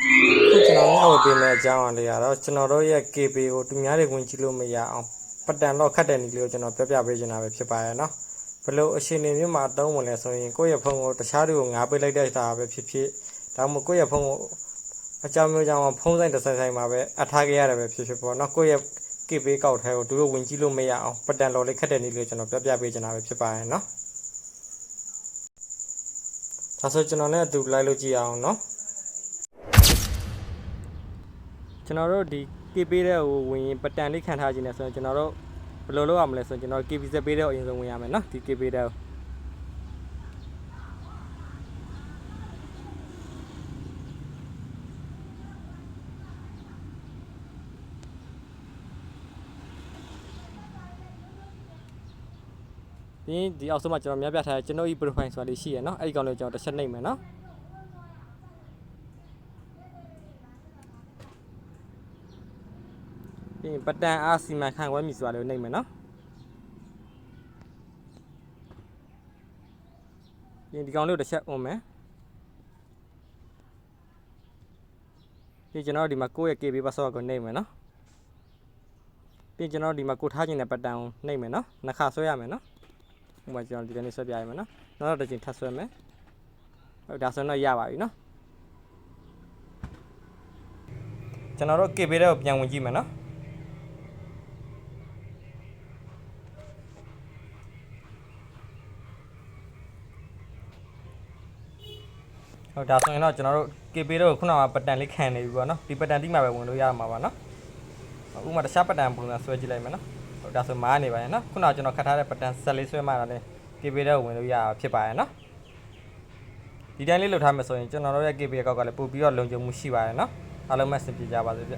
ခုကျွန်တော်မျှဝေပေးမယ့်အကြောင်းအရာတွေကတော့ကျွန်တော်တို့ရဲ့ KB ကိုသူများတွေဝင်ကြည့်လို့မရအောင်ပတ်တန်တော့ခတ်တဲ့နည်းလေးကိုကျွန်တော်ပြပြပေးချင်တာပဲဖြစ်ပါရဲ့နော်ဘယ်လို့အရှင်နေမျိုးမှာအသုံးဝင်လဲဆိုရင်ကိုယ့်ရဲ့ဖုန်းကိုတခြားတွေကိုငါပေးလိုက်တဲ့စာပဲဖြစ်ဖြစ်ဒါမှမဟုတ်ကိုယ့်ရဲ့ဖုန်းကိုအကြောင်းမျိုးကြောင့်ဖုန်းဆိုင်တစ်ဆိုင်ဆိုင်မှာပဲအထားခဲ့ရတယ်ပဲဖြစ်ဖြစ်ပေါ့နော်ကိုယ့်ရဲ့ KB ကောက်ထဲကိုသူတို့ဝင်ကြည့်လို့မရအောင်ပတ်တန်တော်လေးခတ်တဲ့နည်းလေးကိုကျွန်တော်ပြပြပေးချင်တာပဲဖြစ်ပါရဲ့နော်ဒါဆိုကျွန်တော်လည်းအတူလိုက်လို့ကြည့်အောင်နော် ကျွန်တော်တို့ဒီ KB တဲ့ဟိုဝင်ရင်ပတန်လေးခံထားခြင်းနဲ့ဆိုရင်ကျွန်တော်တို့ဘယ်လိုလုပ်ရမလဲဆိုရင်ကျွန်တော် KB စက်ပေးတဲ့အရင်ဆုံးဝင်ရမယ်နော်ဒီ KB တဲ့ကိုဒီဒီအောက်ဆုံးမှာကျွန်တော်များပြထားတဲ့ကျွန်တော်ဤ profile ဆိုတာလေးရှိရယ်နော်အဲ့ဒီကောင်လေးကိုကျွန်တော်တစ်ချက်နှိပ်မယ်နော် ပြီးရင်ပတန်အားစီမံခန့်ခွဲမိဆိုတာလေးကိုနှိပ်မယ်နော်ပြီးရင်ဒီကောင်လေးကိုတစ်ချက်အုံးမယ်ပြီးကျွန်တော်တို့ဒီမှာကိုယ့်ရဲ့ KB password ကိုနှိပ်မယ်နော်ပြီးကျွန်တော်တို့ဒီမှာကိုထားခြင်းတဲ့ပတန်ကိုနှိပ်မယ်နော်နှစ်ခါဆွဲရမယ်နော်ဥပမာကျွန်တော်ဒီကနေ့ဆွဲပြရမယ်နော်နောက်တော့တစ်ချိန်ထပ်ဆွဲမယ်ဟုတ်ဒါဆိုတော့ရပါပြီနော်ကျွန်တော်တို့ KB တဲ့ကိုပြန်ဝင်ကြည့်မယ်နော် ဟုတ်ဒါဆိုရင်တော့ကျွန်တော်တို့ KP တို့ခုနကပတန်လေးခံနေပြီပေါ့နော်ဒီပတန်တိမှာပဲဝင်လို့ရမှာပါနော်ဥပမာတခြားပတန်ပုံစံဆွဲကြည့်လိုက်မယ်နော်ဟုတ်ဒါဆိုမားနေပါရဲ့နော်ခုနကကျွန်တော်ခတ်ထားတဲ့ပတန်ဆက်လေးဆွဲမှတော့လေ KP တို့ဝင်လို့ရဖြစ်ပါရဲ့နော်ဒီတိုင်းလေးလုပ်ထားမယ်ဆိုရင်ကျွန်တော်တို့ရဲ့ KP အကောက်ကလည်းပို့ပြီးတော့လုံခြုံမှုရှိပါရဲ့နော်အားလုံးပဲအဆင်ပြေကြပါစေဗျ